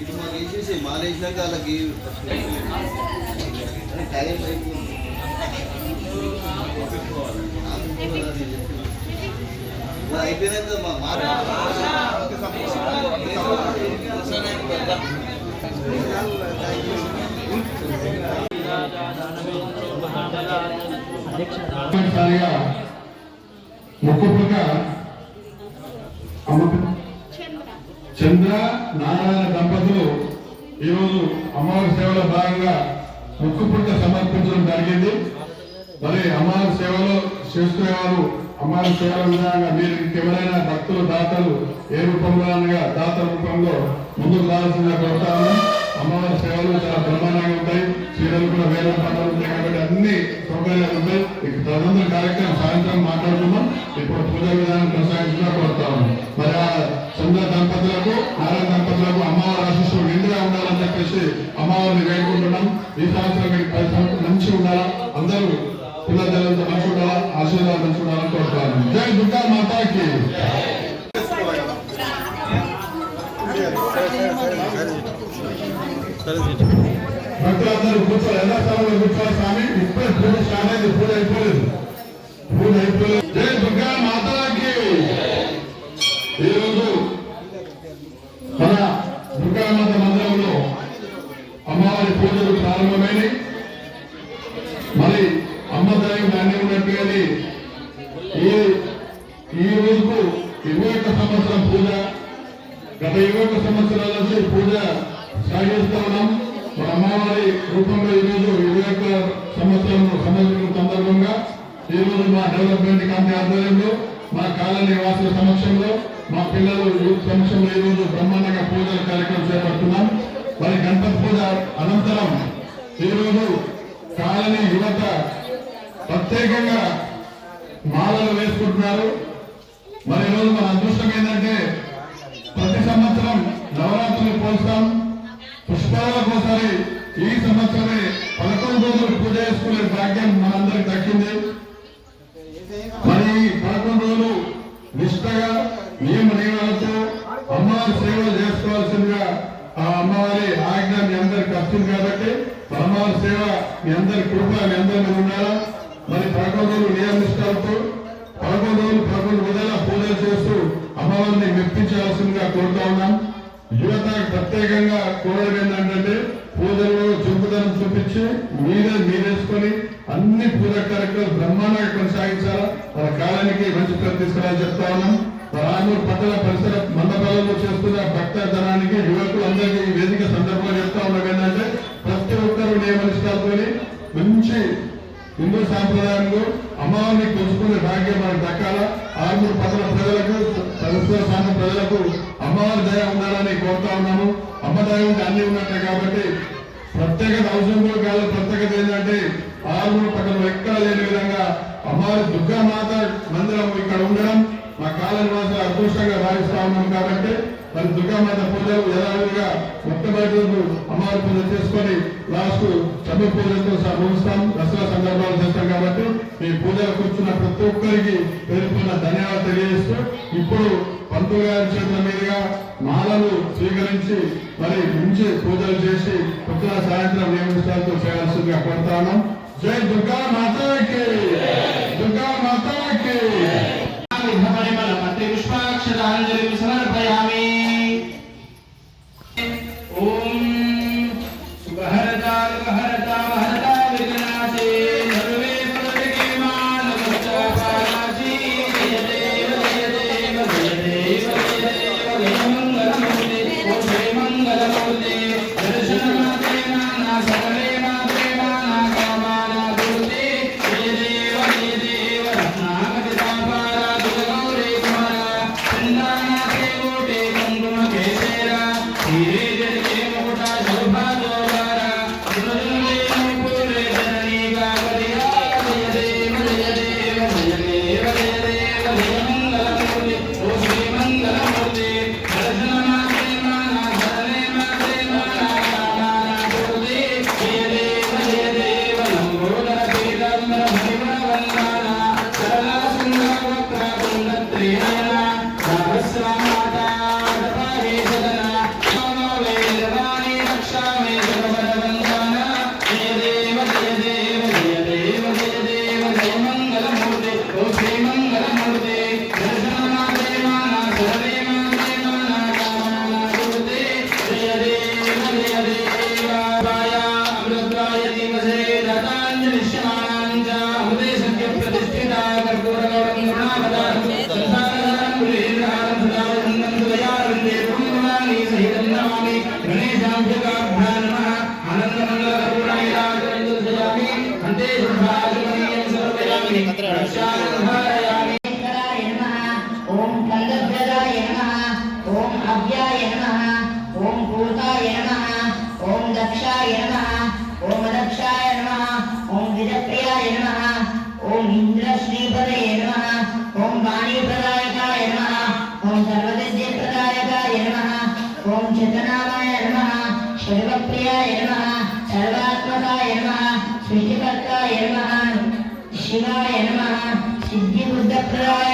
ఇది మాకు వేసేసి మాల వేసినాక వాళ్ళకి టైం అయిపోయింది ఇలా చంద్ర నారాయణ దంపతులు ఈరోజు అమ్మవారి సేవలో భాగంగా ముక్కు పుట్ట సమర్పించడం జరిగింది. మరి అమ్మవారి సేవలో చేస్తున్నవారు అమ్మవారి సేవల విధానంగా మీరు ఎవరైనా భక్తులు దాతలు ఏ రూపంలో అనగా దాత రూపంలో ముందుకు రావాల్సిన కోరుతాము అమ్మవారి సేవలు చాలా బ్రహ్మాండంగా ఉంటాయి. చీరలు కూడా వేరే పనులు ఉంటాయి. కాబట్టి అన్ని సౌకర్యాలు గత ఇరవై ఒక్క సంవత్సరాల నుంచి పూజ సాగిస్తూ ఉన్నాం. మన అమ్మవారి రూపంలో ఈ రోజు ఇరవై ఒక్క సంవత్సరం సంబంధించిన సందర్భంగా ఈరోజు మా డెవలప్మెంట్ కమిటీ ఆధ్వర్యంలో మా కాలనీ వాసుల సమక్షంలో మా పిల్లలు యూత్ సమక్షంలో ఈ రోజు బ్రహ్మాండంగా పూజల కార్యక్రమం చేపడుతున్నాం. మరి గణపతి పూజ అనంతరం ఈరోజు కాలనీ యువత ప్రత్యేకంగా మాలలు వేసుకుంటున్నారు. మరి ఈరోజు మన అదృష్టం ఏంటంటే ప్రతి సంవత్సరం నవరాత్రులు పోస్తాం. పుష్పాలకోసారి ఈ సంవత్సరమే పదకొండు రోజులు పూజ చేసుకునే భాగ్యం మనందరికి దక్కింది. మరి పదకొండు రోజులు నిష్ఠగా నియమ నియమాలతో అమ్మవారి సేవలు చేసుకోవాల్సిందిగా ఆ అమ్మవారి ఆజ్ఞ మీ అందరికి వచ్చింది కాబట్టి అమ్మవారి సేవ మీ అందరి కృప మీ అందరి మీద ఉండాలా? మరి పదకొండు రోజులు నియమ నిష్ఠలతో పదకొండు రోజులు పదకొండు విధాల పూజలు చేస్తూ అమ్మవారిని మెప్పించాల్సిందిగా కోరుతా ఉన్నాం. యువత ప్రత్యేకంగా కోరడం ఏంటంటే పూజల్లో చురుకుదనం చూపించి మీరే మీరేసుకొని అన్ని పూజ కార్యక్రమాలు బ్రహ్మాండంగా కొనసాగించాలా? మన కాలానికి మంచి పేరు తీసుకురావాలని చెప్తా ఉన్నాం. రామూరు పట్టణ పరిసర మండపాలలో చేస్తున్న భక్త యువకులు యువకులందరికీ ఈ వేదిక సందర్భంగా చెప్తా ఉన్నాం. ఏంటంటే ప్రతి ఒక్కరు నియమనిష్టాలతో మంచి హిందూ సాంప్రదాయంలో అమ్మవారిని కొలుసుకునే భాగ్యం మనకు దక్కాల? ఆర్మూరు పట్టణ ప్రజలకు పరిసర ప్రజలకు అమ్మవారి దయ ఉండాలని కోరుతా ఉన్నాము. అమ్మ దయ ఉంటే అన్ని ఉన్నట్టే కాబట్టి ప్రత్యేకత అవసరం కూడా కాదు ప్రత్యేకత ఏంటంటే ఆర్మూరు పట్టణం ఎక్కడ లేని విధంగా అమ్మవారి దుర్గామాత మందిరం ఇక్కడ ఉండడం. మా కాలనివాసులు అదృష్టంగా భావిస్తా ఉన్నాం కాబట్టి మరి దుర్గామాత పూజలు యథావిధిగా మొట్టమొదటి అమ్మవారి పూజ చేసుకొని లాస్ట్ చమ్మ పూజలతో ముగిస్తాం. దసరా సందర్భాలు చేస్తాం కాబట్టి మీ పూజలు కూర్చున్న ప్రతి ఒక్కరికి పేర్కొన్న ధన్యవాదాలు తెలియజేస్తూ ఇప్పుడు పంతులు గారి చేతుల మీదుగా మాలలు స్వీకరించి మరి మంచి పూజలు చేసి పొద్దున సాయంత్రం నియమిస్తాలతో చేయాల్సిందిగా కోరుతాను జై దుర్గా మాతాకి దుర్గా మాతాకి మహిమల పత్రి పుష్పాక్షరాలు జరిగిన ഊർജപ്രയായ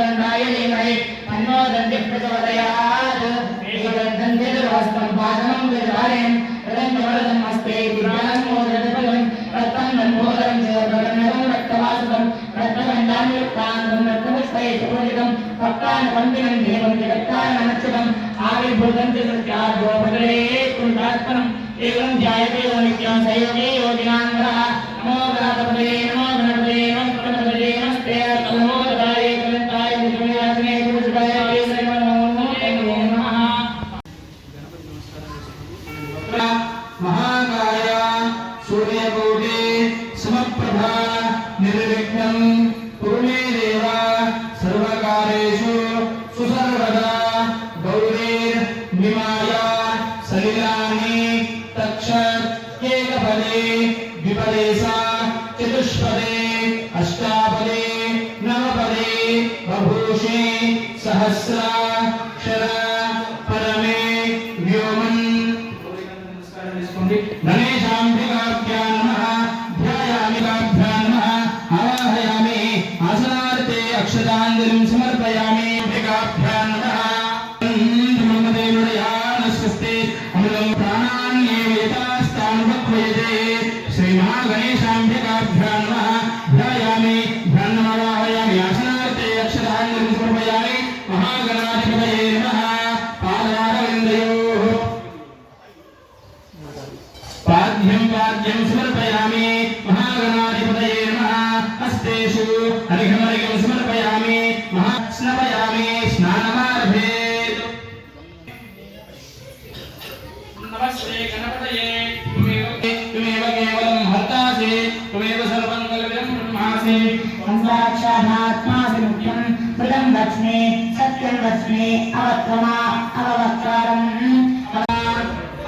प्रचण्डाय धीमहि तन्नो दन्तिः प्रचोदयात् दन्तिर्हस्तं भाषणं विधारयन् प्रदन्तवरदम् हस्ते दिव्याङ्गोदरफलं रक्तं गन्धोदरं च प्रगन्धं रक्तवासुकं रक्तगन्धानुयुक्तान्तं रक्तपुष्पये सुपूजितं भक्तान् पङ्किनं देवं जगत्तान् अनक्षतं आविर्भूतं च सत्याद्यो भगरे कुण्डात्मनम् एवं ध्यायते यो नित्यं सयोगे योगिनाङ्गः नमो ग्रातपदे नमो एकपदे द्विपदे चतुष्पदे अष्टापदे नवपदे बभूषे सहस्रा साक्षादात्मा विमुक्तम मृदम वच्मे सत्यम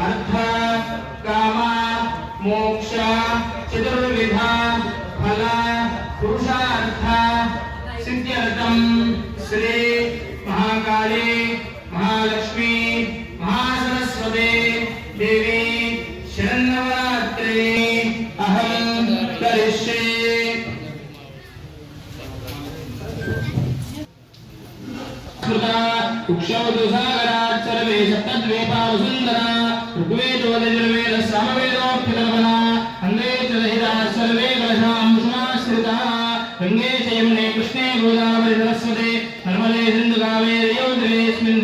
अर्थ काम मोक्ष चतुर्विधा। ఉక్షౌదు సాగరాక్షరమే సప్తద్వీపాలు సుందర ఋగ్వేదోదయర్వేద సమవేదోప్యులవన అందే చదహిరా సర్వే కలశాం సుమాశ్రిత గంగే చయమునే కృష్ణే గోదావరి సరస్వతే నర్మలే సింధు కావేరే యోధులేస్మిన్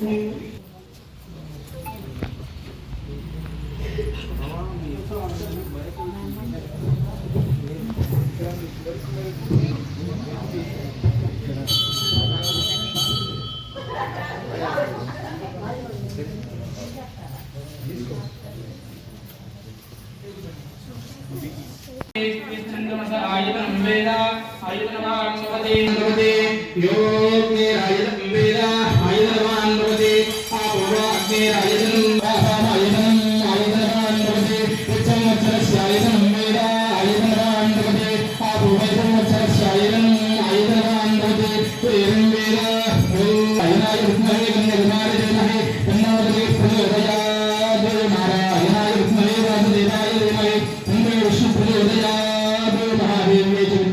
né?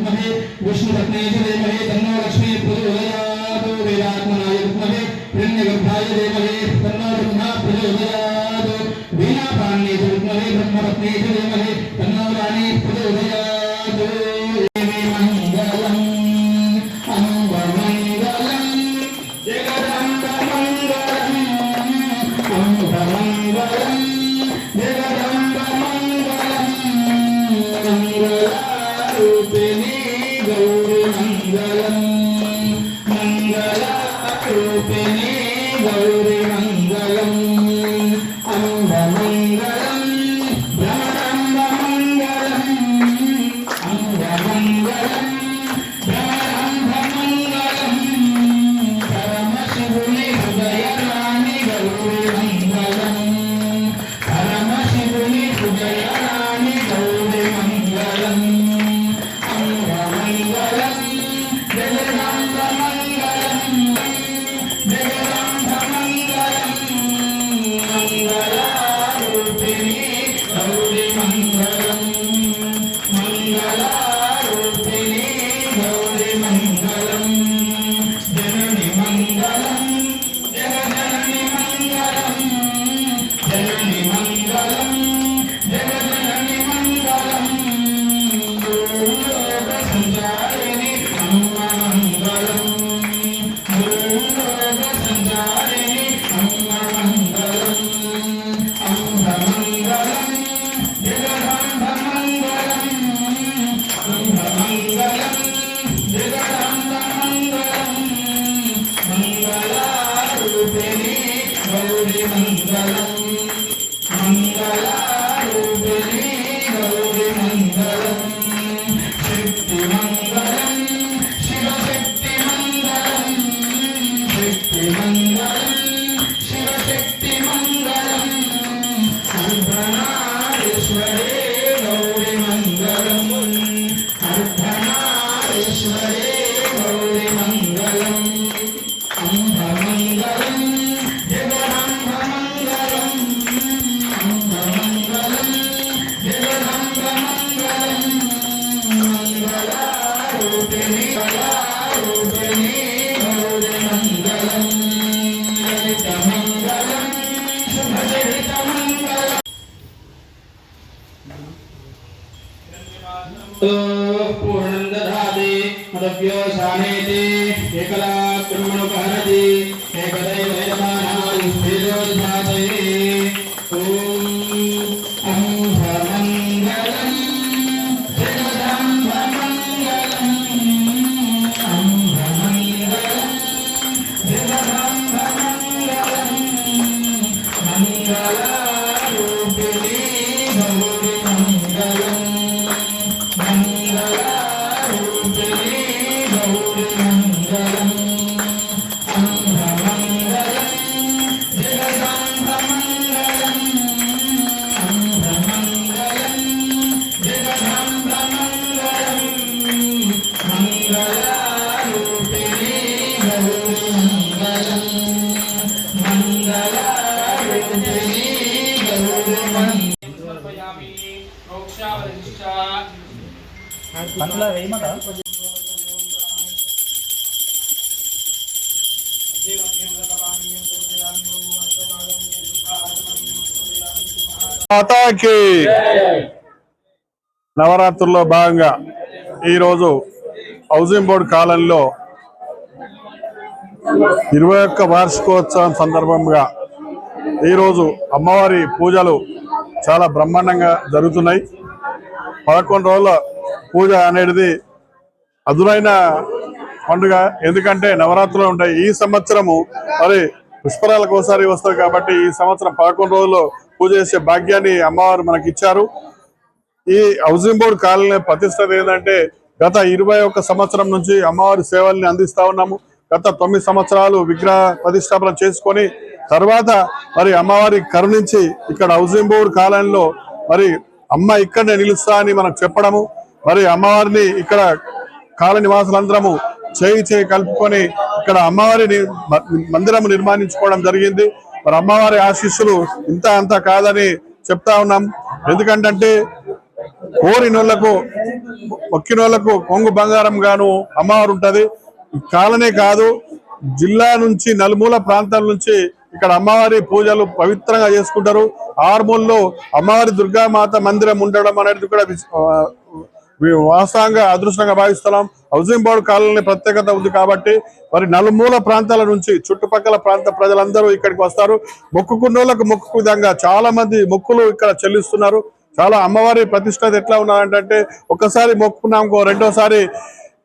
महे विष्णु पत्नी देवहे तन्नो लक्ष्मी प्रचोदयात् Llega पुण्यं दधाति मदव्योसानेति एकला పండ్లో మాతాకి. నవరాత్రుల్లో భాగంగా ఈరోజు హౌసింగ్ బోర్డు కాలంలో ఇరవై ఒక్క వార్షికోత్సవం సందర్భంగా ఈరోజు అమ్మవారి పూజలు చాలా బ్రహ్మాండంగా జరుగుతున్నాయి. పదకొండు రోజుల పూజ అనేది అదునైన పండుగ. ఎందుకంటే నవరాత్రులు ఉంటాయి. ఈ సంవత్సరము మరి పుష్కరాలకు ఒకసారి వస్తుంది కాబట్టి ఈ సంవత్సరం పదకొండు రోజుల్లో పూజ చేసే భాగ్యాన్ని అమ్మవారు మనకి ఇచ్చారు. ఈ హౌసింగ్ బోర్డు కాలనీ ప్రతిష్టత ఏంటంటే గత ఇరవై ఒక్క సంవత్సరం నుంచి అమ్మవారి సేవల్ని అందిస్తా ఉన్నాము. గత తొమ్మిది సంవత్సరాలు విగ్రహ ప్రతిష్టాపన చేసుకొని తర్వాత మరి అమ్మవారి కరుణించి ఇక్కడ హౌసింగ్ కాలంలో మరి అమ్మ ఇక్కడనే నిలుస్తా అని మనకు చెప్పడము మరి అమ్మవారిని ఇక్కడ కాల నివాసులందరము చేయి చేయి కలుపుకొని ఇక్కడ అమ్మవారిని మందిరం నిర్మాణించుకోవడం జరిగింది. మరి అమ్మవారి ఆశీస్సులు ఇంత అంత కాదని చెప్తా ఉన్నాం. ఎందుకంటే కోరినోళ్ళకు ఒక్కినోళ్ళకు కొంగు బంగారం గాను అమ్మవారు ఉంటది. కాలనే కాదు జిల్లా నుంచి నలుమూల ప్రాంతాల నుంచి ఇక్కడ అమ్మవారి పూజలు పవిత్రంగా చేసుకుంటారు. ఆర్మూల్లో అమ్మవారి దుర్గామాత మందిరం ఉండడం అనేది కూడా విశ్- వాస్తవంగా అదృష్టంగా భావిస్తున్నాం. హౌసింగ్ బోర్డు కాలనీ ప్రత్యేకత ఉంది కాబట్టి మరి నలుమూల ప్రాంతాల నుంచి చుట్టుపక్కల ప్రాంత ప్రజలందరూ ఇక్కడికి వస్తారు. మొక్కుకున్నోళ్ళకు మొక్కు విధంగా చాలా మంది మొక్కులు ఇక్కడ చెల్లిస్తున్నారు. చాలా అమ్మవారి ప్రతిష్టత ఎట్లా ఉన్నదంటే ఒకసారి మొక్కుకున్నాం రెండోసారి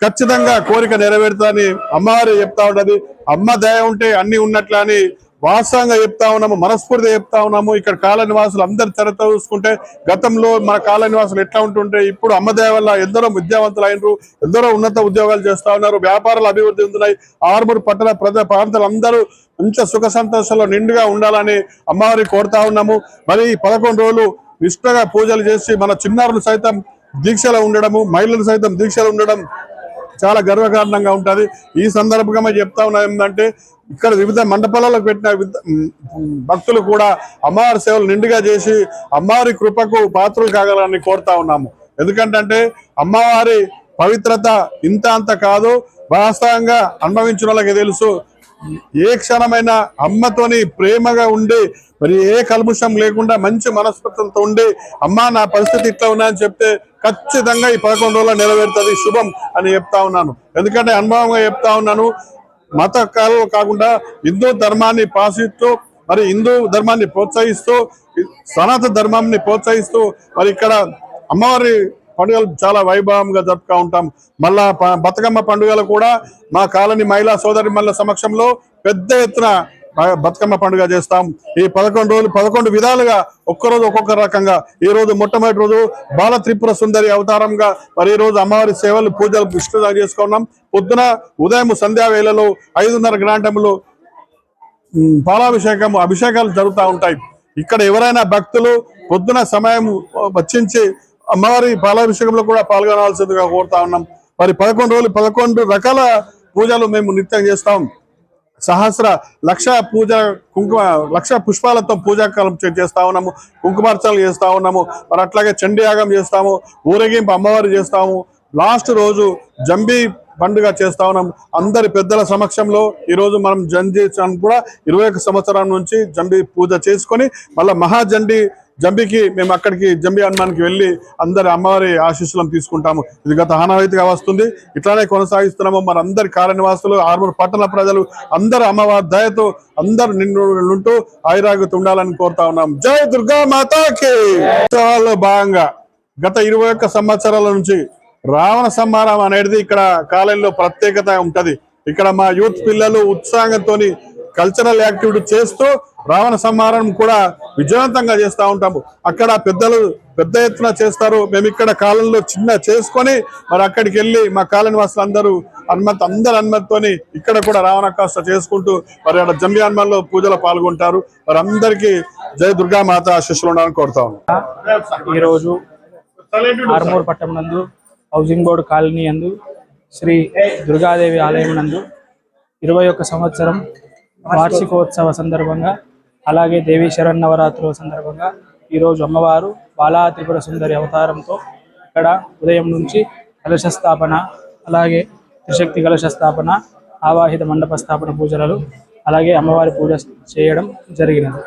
ఖచ్చితంగా కోరిక నెరవేరుతాని అమ్మవారి చెప్తా ఉంటది. అమ్మ దయ ఉంటే అన్ని ఉన్నట్లు అని వాస్తవంగా చెప్తా ఉన్నాము మనస్ఫూర్తిగా చెప్తా ఉన్నాము. ఇక్కడ కాల నివాసులు అందరి చూసుకుంటే గతంలో మన కాల నివాసులు ఎట్లా ఉంటుంటే ఇప్పుడు అమ్మదయ వల్ల ఎందరో విద్యావంతులు అయినరు ఎందరో ఉన్నత ఉద్యోగాలు చేస్తా ఉన్నారు వ్యాపారాలు అభివృద్ధి చెందుతున్నాయి ఆరుమూరు పట్టణ ప్రజా ప్రాంతాలు అందరూ మంచి సుఖ సంతోషాల్లో నిండుగా ఉండాలని అమ్మవారిని కోరుతా ఉన్నాము. మరి ఈ పదకొండు రోజులు నిష్ఠగా పూజలు చేసి మన చిన్నారులు సైతం దీక్షలో ఉండడము మహిళలు సైతం దీక్షలో ఉండడం చాలా గర్వకారణంగా ఉంటుంది. ఈ సందర్భంగా చెప్తా ఉన్నా ఏంటంటే ఇక్కడ వివిధ మండపాలలో పెట్టిన భక్తులు కూడా అమ్మవారి సేవలు నిండుగా చేసి అమ్మవారి కృపకు పాత్రలు కాగలని కోరుతా ఉన్నాము. ఎందుకంటే అమ్మవారి పవిత్రత ఇంత అంత కాదు. వాస్తవంగా అనుభవించిన వాళ్ళకి తెలుసు ఏ క్షణమైన అమ్మతోని ప్రేమగా ఉండి మరి ఏ కల్ముషం లేకుండా మంచి మనస్పృతంతో ఉండి అమ్మ నా పరిస్థితి ఇట్లా ఉన్నాయని చెప్తే ఖచ్చితంగా ఈ పదకొండు రోజుల్లో నెరవేరుతుంది శుభం అని చెప్తా ఉన్నాను. ఎందుకంటే అనుభవంగా చెప్తా ఉన్నాను. మత కాలు కాకుండా హిందూ ధర్మాన్ని పాసిస్తూ మరి హిందూ ధర్మాన్ని ప్రోత్సహిస్తూ సనాతన ధర్మాన్ని ప్రోత్సహిస్తూ మరి ఇక్కడ అమ్మవారి పండుగలు చాలా వైభవంగా జరుపుతూ ఉంటాం. మళ్ళా బతుకమ్మ పండుగలు కూడా మా కాలనీ మహిళా సోదరి మల్ల సమక్షంలో పెద్ద ఎత్తున బతుకమ్మ పండుగ చేస్తాం. ఈ పదకొండు రోజులు పదకొండు విధాలుగా ఒక్కరోజు ఒక్కొక్క రకంగా. ఈ రోజు మొట్టమొదటి రోజు బాల త్రిపుర సుందరి అవతారంగా మరి ఈ రోజు అమ్మవారి సేవలు పూజలు విష్ణుగా చేసుకున్నాం. పొద్దున ఉదయం సంధ్యా వేళలో ఐదున్నర గ్రాంటములు ఉమ్, పాలాభిషేకం అభిషేకాలు జరుగుతూ ఉంటాయి. ఇక్కడ ఎవరైనా భక్తులు పొద్దున సమయం వచ్చించి అమ్మవారి పాలాభిషేకంలో కూడా పాల్గొనాల్సిందిగా కోరుతా ఉన్నాం. మరి పదకొండు రోజులు పదకొండు రకాల పూజలు మేము నిత్యం చేస్తాం. సహస్ర లక్ష పూజ కుంకుమ లక్ష పుష్పాలతో పూజాకాలం చేస్తా ఉన్నాము. కుంకుమార్చనలు చేస్తా ఉన్నాము. మరి అట్లాగే చండీయాగం చేస్తాము. ఊరేగింపు అమ్మవారు చేస్తాము. లాస్ట్ రోజు జంబీ పండుగ చేస్తా ఉన్నాం. అందరి పెద్దల సమక్షంలో ఈరోజు మనం జంజీ కూడా ఇరవై ఒక సంవత్సరం నుంచి జంబీ పూజ చేసుకొని మళ్ళీ మహాజండి జంబికి మేము అక్కడికి జంబి హనుమాన్కి వెళ్ళి అందరి అమ్మవారి ఆశీస్సులను తీసుకుంటాము. ఇది గత ఆనవాయితీగా వస్తుంది. ఇట్లానే కొనసాగిస్తున్నాము. మరి అందరి కార్యనివాసులు ఆర్మూరు పట్టణ ప్రజలు అందరు అమ్మవారి దయతో అందరు నిన్ను ఉంటూ ఉండాలని కోరుతా ఉన్నాం. జై దుర్గా మాతాకి! ఉత్సవాల్లో భాగంగా గత ఇరవై ఒక్క సంవత్సరాల నుంచి రావణ సంహారం అనేది ఇక్కడ కాలేజీలో ప్రత్యేకత ఉంటది. ఇక్కడ మా యూత్ పిల్లలు ఉత్సాహంతో కల్చరల్ యాక్టివిటీ చేస్తూ రావణ సంహారం కూడా విజయవంతంగా చేస్తూ ఉంటాము. అక్కడ పెద్దలు పెద్ద ఎత్తున చేస్తారు. మేము ఇక్కడ కాలంలో చిన్న చేసుకొని మరి అక్కడికి వెళ్ళి మా కాలనీ వాసులు అందరూ అనుమతి అందరి అనుమతితోని ఇక్కడ కూడా రావణ కాస్త చేసుకుంటూ మరి అక్కడ జంబి హనుమాన్లో పూజలో పాల్గొంటారు. మరి అందరికీ జయ దుర్గా మాత ఆశీస్సులు ఉండాలని కోరుతా ఉన్నాం. ఈరోజు ఆర్మూర్ పట్టణం నందు హౌసింగ్ బోర్డు కాలనీ నందు శ్రీ దుర్గాదేవి ఆలయం నందు ఇరవై ఒక్క సంవత్సరం వార్షికోత్సవ సందర్భంగా అలాగే దేవీ శరన్నవరాత్రుల సందర్భంగా ఈరోజు అమ్మవారు బాలా త్రిపుర సుందరి అవతారంతో ఇక్కడ ఉదయం నుంచి కలశ స్థాపన అలాగే త్రిశక్తి కలశ స్థాపన ఆవాహిత మండప స్థాపన పూజలు అలాగే అమ్మవారి పూజ చేయడం జరిగినది.